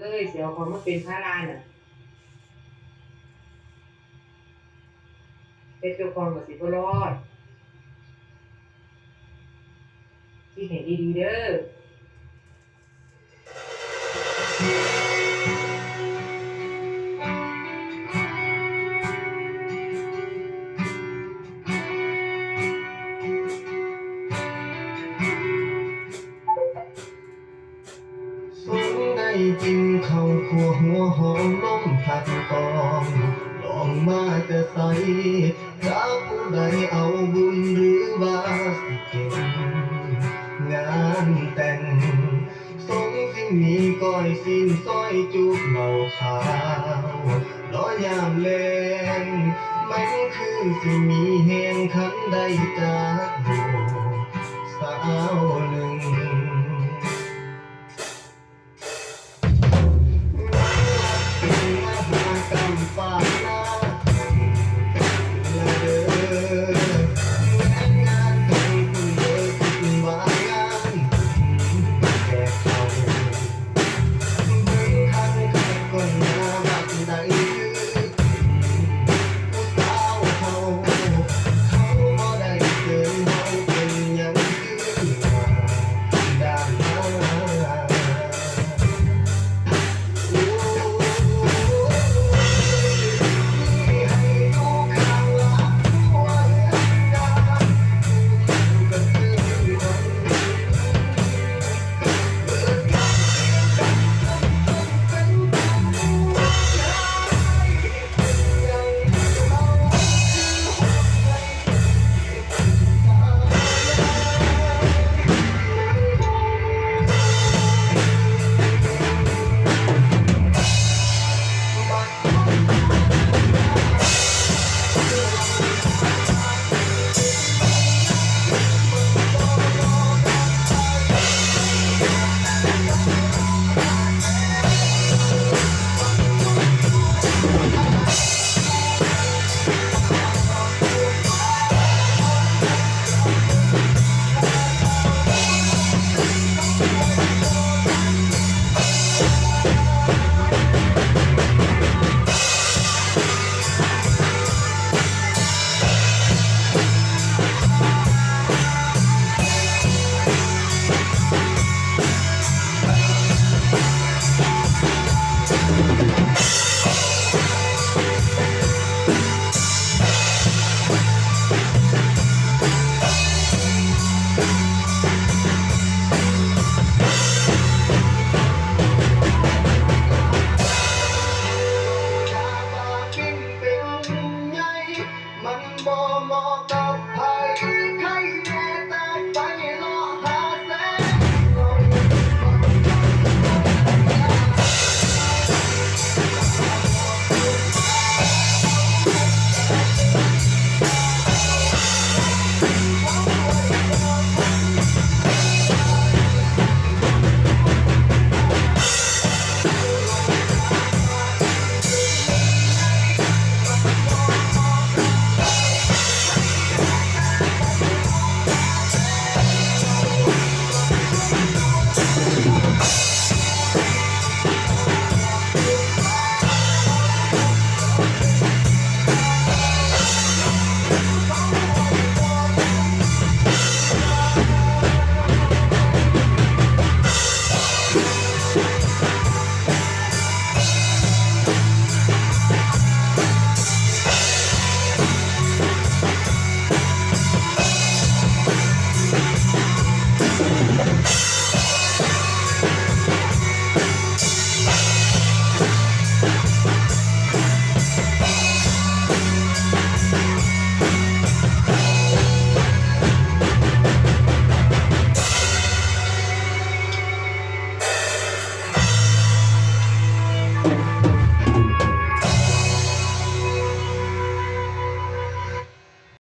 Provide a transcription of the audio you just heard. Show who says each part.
Speaker 1: เอ้ยเสียวของมันเป็นพระลานน่ะเป็นเจ้าของกับสิบรอดที่เห็นดีๆเด้อ
Speaker 2: กินข้าวคั่วหัวหอมล้มผัดกองลองมาแต่ใส่จากผู้ใดเอาบุญหรือว่าสิเก่งงานแต่งสงสิมีก้อยสิ้นซอยจุกเหล่าขาวล้อยามแลงมันคือสิมีแหงคันใดจากโบสาวหนึ่ง Yeah.